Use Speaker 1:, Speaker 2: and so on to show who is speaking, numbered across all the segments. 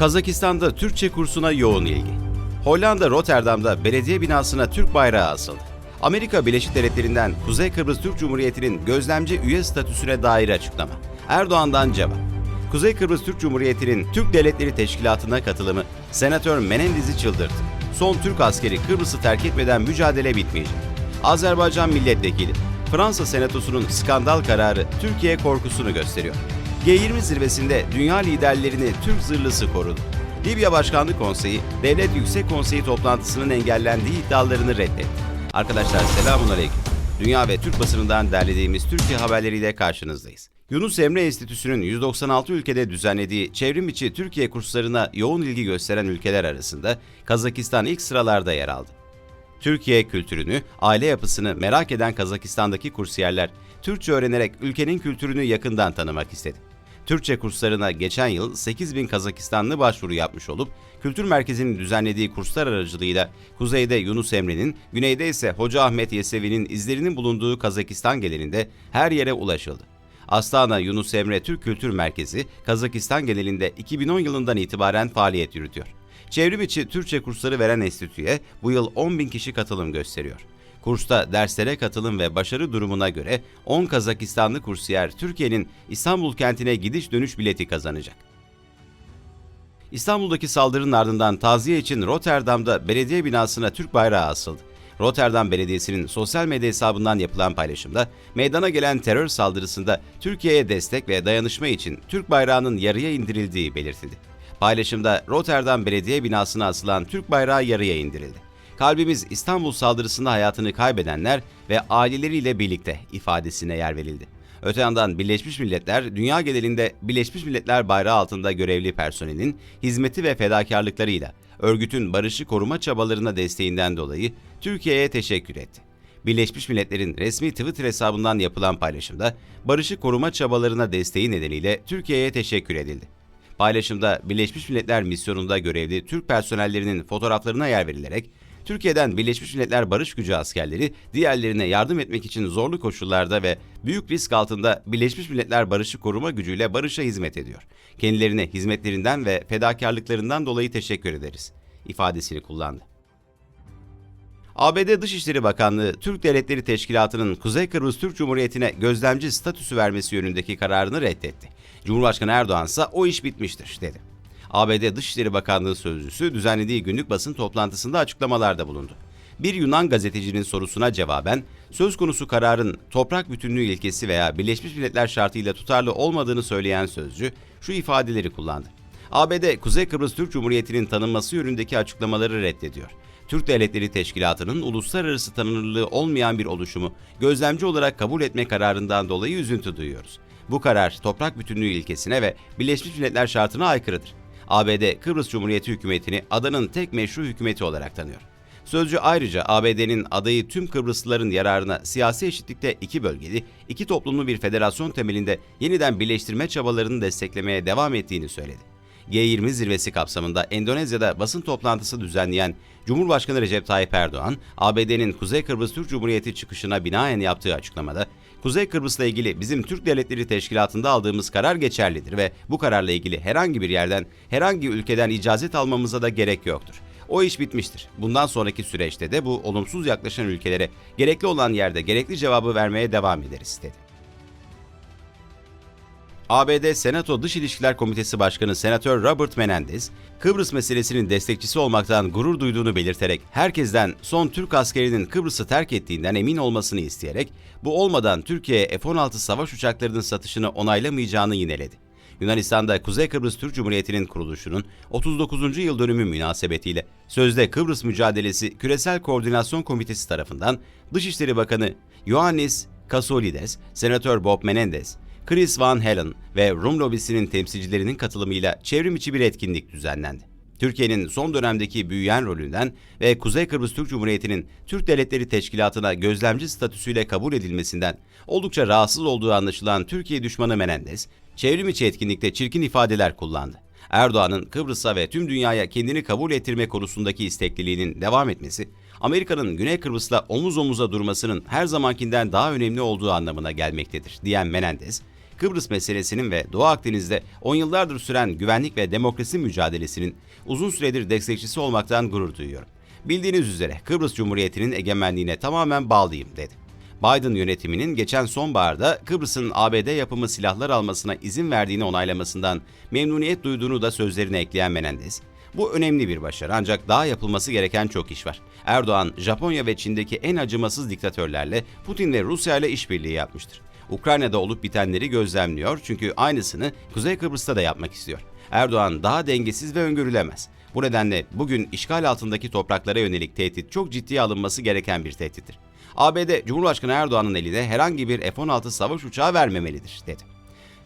Speaker 1: Kazakistan'da Türkçe kursuna yoğun ilgi. Hollanda Rotterdam'da belediye binasına Türk bayrağı asıldı. Amerika Birleşik Devletleri'nden Kuzey Kıbrıs Türk Cumhuriyeti'nin gözlemci üye statüsüne dair açıklama. Erdoğan'dan cevap. Kuzey Kıbrıs Türk Cumhuriyeti'nin Türk Devletleri Teşkilatı'na katılımı Senatör Menendez'i çıldırttı. Son Türk askeri Kıbrıs'ı terk etmeden mücadele bitmeyecek. Azerbaycan Milletvekili, Fransa Senatosu'nun skandal kararı Türkiye korkusunu gösteriyor. G20 zirvesinde dünya liderlerini Türk zırhlısı korudu. Libya Başkanlık Konseyi, Devlet Yüksek Konseyi toplantısının engellendiği iddialarını reddetti. Arkadaşlar selamun aleyküm. Dünya ve Türk basınından derlediğimiz Türkiye haberleriyle karşınızdayız. Yunus Emre Enstitüsü'nün 196 ülkede düzenlediği çevrim içi Türkiye kurslarına yoğun ilgi gösteren ülkeler arasında Kazakistan ilk sıralarda yer aldı. Türkiye kültürünü, aile yapısını merak eden Kazakistan'daki kursiyerler, Türkçe öğrenerek ülkenin kültürünü yakından tanımak istedi. Türkçe kurslarına geçen yıl 8 bin Kazakistanlı başvuru yapmış olup, Kültür Merkezi'nin düzenlediği kurslar aracılığıyla kuzeyde Yunus Emre'nin, güneyde ise Hoca Ahmet Yesevi'nin izlerinin bulunduğu Kazakistan genelinde her yere ulaşıldı. Astana Yunus Emre Türk Kültür Merkezi, Kazakistan genelinde 2010 yılından itibaren faaliyet yürütüyor. Çevrim içi Türkçe kursları veren enstitüye bu yıl 10 bin kişi katılım gösteriyor. Kursta derslere katılım ve başarı durumuna göre 10 Kazakistanlı kursiyer Türkiye'nin İstanbul kentine gidiş dönüş bileti kazanacak. İstanbul'daki saldırının ardından taziye için Rotterdam'da belediye binasına Türk bayrağı asıldı. Rotterdam Belediyesi'nin sosyal medya hesabından yapılan paylaşımda meydana gelen terör saldırısında Türkiye'ye destek ve dayanışma için Türk bayrağının yarıya indirildiği belirtildi. Paylaşımda Rotterdam Belediye binasına asılan Türk bayrağı yarıya indirildi. Kalbimiz İstanbul saldırısında hayatını kaybedenler ve aileleriyle birlikte ifadesine yer verildi. Öte yandan Birleşmiş Milletler, dünya genelinde Birleşmiş Milletler bayrağı altında görevli personelin hizmeti ve fedakarlıklarıyla örgütün barışı koruma çabalarına desteğinden dolayı Türkiye'ye teşekkür etti. Birleşmiş Milletler'in resmi Twitter hesabından yapılan paylaşımda barışı koruma çabalarına desteği nedeniyle Türkiye'ye teşekkür edildi. Paylaşımda Birleşmiş Milletler misyonunda görevli Türk personellerinin fotoğraflarına yer verilerek Türkiye'den Birleşmiş Milletler Barış Gücü askerleri diğerlerine yardım etmek için zorlu koşullarda ve büyük risk altında Birleşmiş Milletler Barışı Koruma Gücüyle barışa hizmet ediyor. Kendilerine hizmetlerinden ve fedakarlıklarından dolayı teşekkür ederiz ifadesini kullandı. ABD Dışişleri Bakanlığı, Türk Devletleri Teşkilatı'nın Kuzey Kıbrıs Türk Cumhuriyeti'ne gözlemci statüsü vermesi yönündeki kararını reddetti. Cumhurbaşkanı Erdoğan ise o iş bitmiştir dedi. ABD Dışişleri Bakanlığı sözcüsü düzenlediği günlük basın toplantısında açıklamalarda bulundu. Bir Yunan gazetecinin sorusuna cevaben, söz konusu kararın toprak bütünlüğü ilkesi veya Birleşmiş Milletler şartıyla tutarlı olmadığını söyleyen sözcü şu ifadeleri kullandı. ABD, Kuzey Kıbrıs Türk Cumhuriyeti'nin tanınması yönündeki açıklamaları reddediyor. Türk Devletleri Teşkilatı'nın uluslararası tanınırlığı olmayan bir oluşumu gözlemci olarak kabul etme kararından dolayı üzüntü duyuyoruz. Bu karar toprak bütünlüğü ilkesine ve Birleşmiş Milletler şartına aykırıdır. ABD, Kıbrıs Cumhuriyeti hükümetini adanın tek meşru hükümeti olarak tanıyor. Sözcü ayrıca ABD'nin adayı tüm Kıbrıslıların yararına siyasi eşitlikte iki bölgeli, iki toplumlu bir federasyon temelinde yeniden birleştirme çabalarını desteklemeye devam ettiğini söyledi. G20 zirvesi kapsamında Endonezya'da basın toplantısı düzenleyen Cumhurbaşkanı Recep Tayyip Erdoğan, ABD'nin Kuzey Kıbrıs Türk Cumhuriyeti çıkışına binaen yaptığı açıklamada, Kuzey Kıbrıs'la ilgili bizim Türk Devletleri Teşkilatı'nda aldığımız karar geçerlidir ve bu kararla ilgili herhangi bir yerden, herhangi ülkeden icazet almamıza da gerek yoktur. O iş bitmiştir. Bundan sonraki süreçte de bu olumsuz yaklaşan ülkelere gerekli olan yerde gerekli cevabı vermeye devam ederiz dedi. ABD Senato Dış İlişkiler Komitesi Başkanı Senatör Robert Menendez, Kıbrıs meselesinin destekçisi olmaktan gurur duyduğunu belirterek herkesten son Türk askerinin Kıbrıs'ı terk ettiğinden emin olmasını isteyerek bu olmadan Türkiye'ye F-16 savaş uçaklarının satışını onaylamayacağını yineledi. Yunanistan'da Kuzey Kıbrıs Türk Cumhuriyeti'nin kuruluşunun 39. yıl dönümü münasebetiyle sözde Kıbrıs Mücadelesi Küresel Koordinasyon Komitesi tarafından Dışişleri Bakanı Ioannis Kasolides, Senatör Bob Menendez, Chris Van Halen ve Rum lobisinin temsilcilerinin katılımıyla çevrim içi bir etkinlik düzenlendi. Türkiye'nin son dönemdeki büyüyen rolünden ve Kuzey Kıbrıs Türk Cumhuriyeti'nin Türk Devletleri Teşkilatı'na gözlemci statüsüyle kabul edilmesinden oldukça rahatsız olduğu anlaşılan Türkiye düşmanı Menendez, çevrim içi etkinlikte çirkin ifadeler kullandı. Erdoğan'ın Kıbrıs'a ve tüm dünyaya kendini kabul ettirme konusundaki istekliliğinin devam etmesi, Amerika'nın Güney Kıbrıs'la omuz omuza durmasının her zamankinden daha önemli olduğu anlamına gelmektedir, diyen Menendez, Kıbrıs meselesinin ve Doğu Akdeniz'de 10 yıllardır süren güvenlik ve demokrasi mücadelesinin uzun süredir destekçisi olmaktan gurur duyuyorum. Bildiğiniz üzere Kıbrıs Cumhuriyeti'nin egemenliğine tamamen bağlıyım dedi. Biden yönetiminin geçen sonbaharda Kıbrıs'ın ABD yapımı silahlar almasına izin verdiğini onaylamasından memnuniyet duyduğunu da sözlerine ekleyen Menendez, bu önemli bir başarı ancak daha yapılması gereken çok iş var. Erdoğan, Japonya ve Çin'deki en acımasız diktatörlerle Putin ve Rusya ile işbirliği yapmıştır. Ukrayna'da olup bitenleri gözlemliyor çünkü aynısını Kuzey Kıbrıs'ta da yapmak istiyor. Erdoğan daha dengesiz ve öngörülemez. Bu nedenle bugün işgal altındaki topraklara yönelik tehdit çok ciddiye alınması gereken bir tehdittir. ABD, Cumhurbaşkanı Erdoğan'ın eline herhangi bir F-16 savaş uçağı vermemelidir, dedi.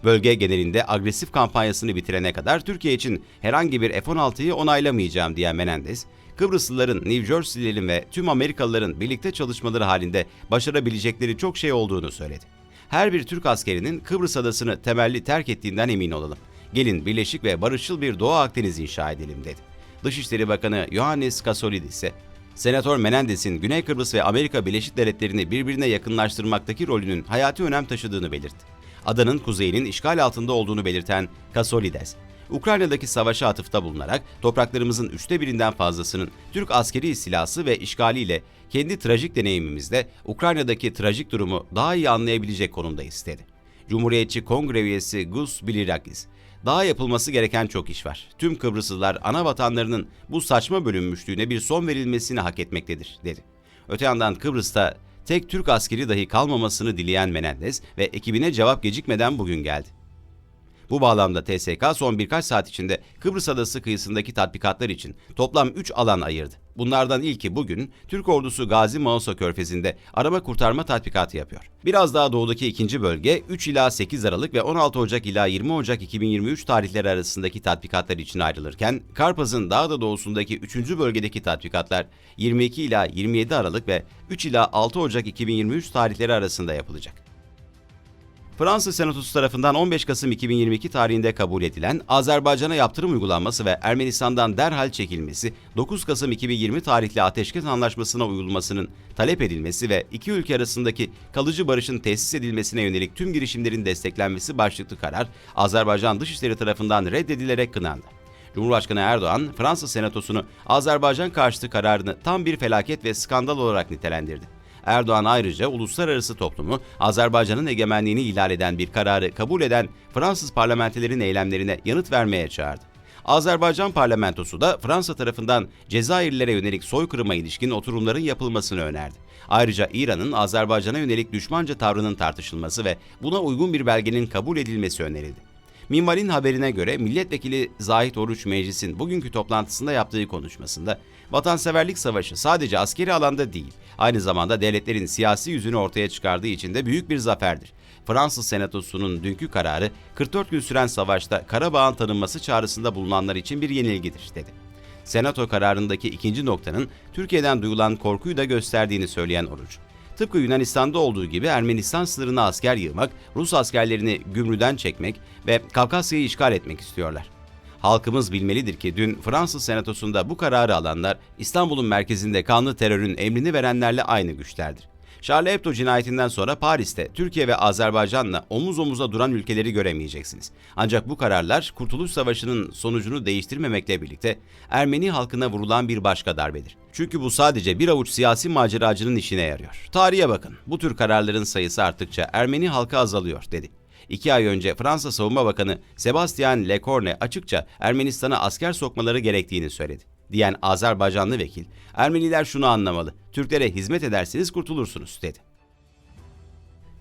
Speaker 1: Bölge genelinde agresif kampanyasını bitirene kadar Türkiye için herhangi bir F-16'yı onaylamayacağım diyen Menendez, Kıbrıslıların, New Jersey'lilerin ve tüm Amerikalıların birlikte çalışmaları halinde başarabilecekleri çok şey olduğunu söyledi. Her bir Türk askerinin Kıbrıs adasını temelli terk ettiğinden emin olalım. Gelin birleşik ve barışçıl bir Doğu Akdeniz inşa edelim dedi. Dışişleri Bakanı Ioannis Kasolidis ise Senatör Menendez'in Güney Kıbrıs ve Amerika Birleşik Devletleri'ni birbirine yakınlaştırmaktaki rolünün hayati önem taşıdığını belirtti. Adanın kuzeyinin işgal altında olduğunu belirten Kasolides, Ukrayna'daki savaşa atıfta bulunarak topraklarımızın üçte birinden fazlasının Türk askeri istilası ve işgaliyle kendi trajik deneyimimizde Ukrayna'daki trajik durumu daha iyi anlayabilecek konumdayız dedi. Cumhuriyetçi Kongre üyesi Gus Bilirakis, daha yapılması gereken çok iş var. Tüm Kıbrıslılar ana vatanlarının bu saçma bölünmüşlüğüne bir son verilmesini hak etmektedir, dedi. Öte yandan Kıbrıs'ta tek Türk askeri dahi kalmamasını dileyen Menendez ve ekibine cevap gecikmeden bugün geldi. Bu bağlamda TSK son birkaç saat içinde Kıbrıs Adası kıyısındaki tatbikatlar için toplam 3 alan ayırdı. Bunlardan ilki bugün Türk ordusu Gazi Mausa Körfezi'nde arama kurtarma tatbikatı yapıyor. Biraz daha doğudaki ikinci bölge 3 ila 8 Aralık ve 16 Ocak ila 20 Ocak 2023 tarihleri arasındaki tatbikatlar için ayrılırken Karpaz'ın daha da doğusundaki 3. bölgedeki tatbikatlar 22 ila 27 Aralık ve 3 ila 6 Ocak 2023 tarihleri arasında yapılacak. Fransız Senatosu tarafından 15 Kasım 2022 tarihinde kabul edilen Azerbaycan'a yaptırım uygulanması ve Ermenistan'dan derhal çekilmesi, 9 Kasım 2020 tarihli ateşkes anlaşmasına uyulmasının talep edilmesi ve iki ülke arasındaki kalıcı barışın tesis edilmesine yönelik tüm girişimlerin desteklenmesi başlıklı karar Azerbaycan Dışişleri tarafından reddedilerek kınandı. Cumhurbaşkanı Erdoğan, Fransız Senatosu'nu Azerbaycan karşıtı kararını tam bir felaket ve skandal olarak nitelendirdi. Erdoğan ayrıca uluslararası toplumu Azerbaycan'ın egemenliğini ihlal eden bir kararı kabul eden Fransız parlamenterlerin eylemlerine yanıt vermeye çağırdı. Azerbaycan parlamentosu da Fransa tarafından Cezayirlilere yönelik soykırıma ilişkin oturumların yapılmasını önerdi. Ayrıca İran'ın Azerbaycan'a yönelik düşmanca tavrının tartışılması ve buna uygun bir belgenin kabul edilmesi önerildi. Minval'in haberine göre milletvekili Zahit Oruç Meclis'in bugünkü toplantısında yaptığı konuşmasında vatanseverlik savaşı sadece askeri alanda değil, aynı zamanda devletlerin siyasi yüzünü ortaya çıkardığı için de büyük bir zaferdir. Fransız Senatosu'nun dünkü kararı 44 gün süren savaşta Karabağ'ın tanınması çağrısında bulunanlar için bir yenilgidir, dedi. Senato kararındaki ikinci noktanın Türkiye'den duyulan korkuyu da gösterdiğini söyleyen Oruç. Tıpkı Yunanistan'da olduğu gibi Ermenistan sınırına asker yığmak, Rus askerlerini gümrüden çekmek ve Kafkasya'yı işgal etmek istiyorlar. Halkımız bilmelidir ki dün Fransız Senatosu'nda bu kararı alanlar İstanbul'un merkezinde kanlı terörün emrini verenlerle aynı güçlerdir. Charlie Hebdo cinayetinden sonra Paris'te Türkiye ve Azerbaycan'la omuz omuza duran ülkeleri göremeyeceksiniz. Ancak bu kararlar Kurtuluş Savaşı'nın sonucunu değiştirmemekle birlikte Ermeni halkına vurulan bir başka darbedir. Çünkü bu sadece bir avuç siyasi maceracının işine yarıyor. Tarihe bakın. Bu tür kararların sayısı arttıkça Ermeni halkı azalıyor dedi. İki ay önce Fransa Savunma Bakanı Sebastian Lecorne açıkça Ermenistan'a asker sokmaları gerektiğini söyledi diyen Azerbaycanlı vekil, Ermeniler şunu anlamalı, Türklere hizmet ederseniz kurtulursunuz dedi.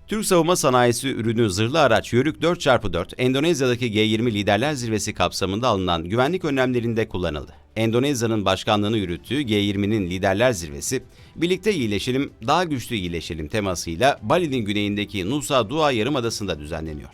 Speaker 1: Türk savunma sanayisi ürünü zırhlı araç Yörük 4x4 Endonezya'daki G20 liderler zirvesi kapsamında alınan güvenlik önlemlerinde kullanıldı. Endonezya'nın başkanlığını yürüttüğü G20'nin liderler zirvesi, birlikte iyileşelim, daha güçlü iyileşelim temasıyla Bali'nin güneyindeki Nusa Dua Yarımadası'nda düzenleniyor.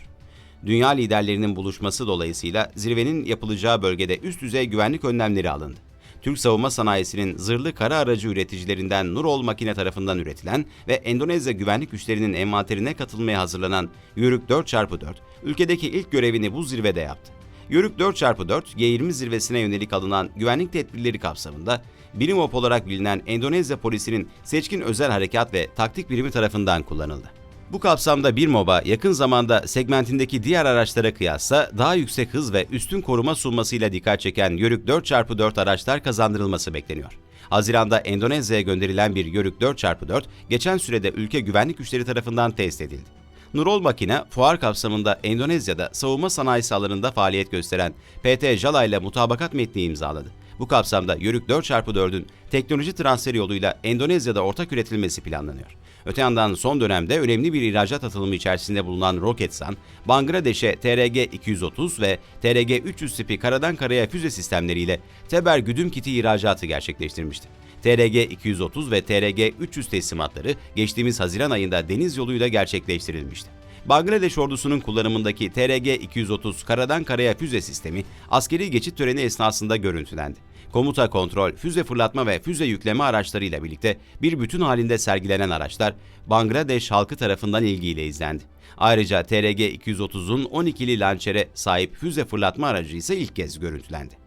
Speaker 1: Dünya liderlerinin buluşması dolayısıyla zirvenin yapılacağı bölgede üst düzey güvenlik önlemleri alındı. Türk savunma sanayisinin zırhlı kara aracı üreticilerinden Nurol Makine tarafından üretilen ve Endonezya güvenlik güçlerinin envanterine katılmaya hazırlanan Yörük 4x4, ülkedeki ilk görevini bu zirvede yaptı. Yörük 4x4, G20 zirvesine yönelik alınan güvenlik tedbirleri kapsamında birim op olarak bilinen Endonezya polisinin seçkin özel harekat ve taktik birimi tarafından kullanıldı. Bu kapsamda bir MOBA yakın zamanda segmentindeki diğer araçlara kıyasla daha yüksek hız ve üstün koruma sunmasıyla dikkat çeken Yörük 4x4 araçlar kazandırılması bekleniyor. Haziranda Endonezya'ya gönderilen bir Yörük 4x4 geçen sürede ülke güvenlik güçleri tarafından test edildi. Nurol Makine, fuar kapsamında Endonezya'da savunma sanayisi alanında faaliyet gösteren PT Jala ile mutabakat metni imzaladı. Bu kapsamda Yörük 4x4'ün teknoloji transferi yoluyla Endonezya'da ortak üretilmesi planlanıyor. Öte yandan son dönemde önemli bir ihracat atılımı içerisinde bulunan Roketsan, Bangladeş'e TRG-230 ve TRG-300 tipi karadan karaya füze sistemleriyle Teber güdüm kiti ihracatı gerçekleştirmişti. TRG-230 ve TRG-300 teslimatları geçtiğimiz Haziran ayında deniz yoluyla gerçekleştirilmişti. Bangladeş ordusunun kullanımındaki TRG-230 karadan karaya füze sistemi askeri geçit töreni esnasında görüntülendi. Komuta kontrol, füze fırlatma ve füze yükleme araçlarıyla birlikte bir bütün halinde sergilenen araçlar Bangladeş halkı tarafından ilgiyle izlendi. Ayrıca TRG-230'un 12'li lançere sahip füze fırlatma aracı ise ilk kez görüntülendi.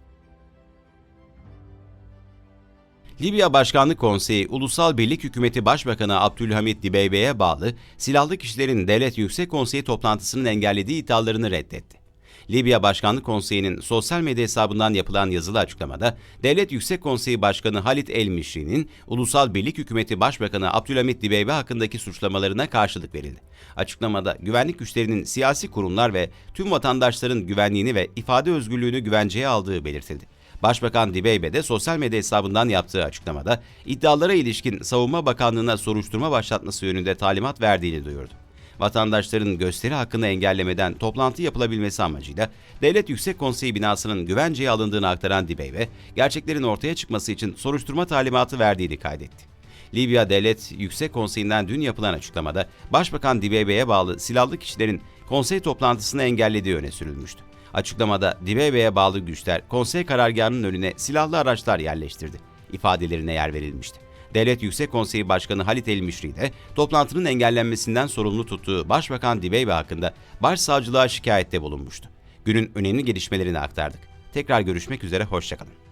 Speaker 1: Libya Başkanlık Konseyi, Ulusal Birlik Hükümeti Başbakanı Abdülhamit Dibeybe'ye bağlı silahlı kişilerin Devlet Yüksek Konseyi toplantısının engellediği iddialarını reddetti. Libya Başkanlık Konseyi'nin sosyal medya hesabından yapılan yazılı açıklamada, Devlet Yüksek Konseyi Başkanı Halit El Mişri'nin Ulusal Birlik Hükümeti Başbakanı Abdülhamit Dibeybe hakkındaki suçlamalarına karşılık verildi. Açıklamada güvenlik güçlerinin siyasi kurumlar ve tüm vatandaşların güvenliğini ve ifade özgürlüğünü güvenceye aldığı belirtildi. Başbakan Dibeybe de sosyal medya hesabından yaptığı açıklamada iddialara ilişkin Savunma Bakanlığı'na soruşturma başlatması yönünde talimat verdiğini duyurdu. Vatandaşların gösteri hakkını engellemeden toplantı yapılabilmesi amacıyla Devlet Yüksek Konseyi binasının güvenceye alındığını aktaran Dibeybe, gerçeklerin ortaya çıkması için soruşturma talimatı verdiğini kaydetti. Libya Devlet Yüksek Konseyi'nden dün yapılan açıklamada Başbakan Dibeybe'ye bağlı silahlı kişilerin konsey toplantısını engellediği öne sürülmüştü. Açıklamada Dibeybe'ye bağlı güçler konsey karargahının önüne silahlı araçlar yerleştirdi. ifadelerine yer verilmişti. Devlet Yüksek Konseyi Başkanı Halit El Mişri de toplantının engellenmesinden sorumlu tuttuğu Başbakan Dibeybe hakkında başsavcılığa şikayette bulunmuştu. Günün önemli gelişmelerini aktardık. Tekrar görüşmek üzere, hoşçakalın.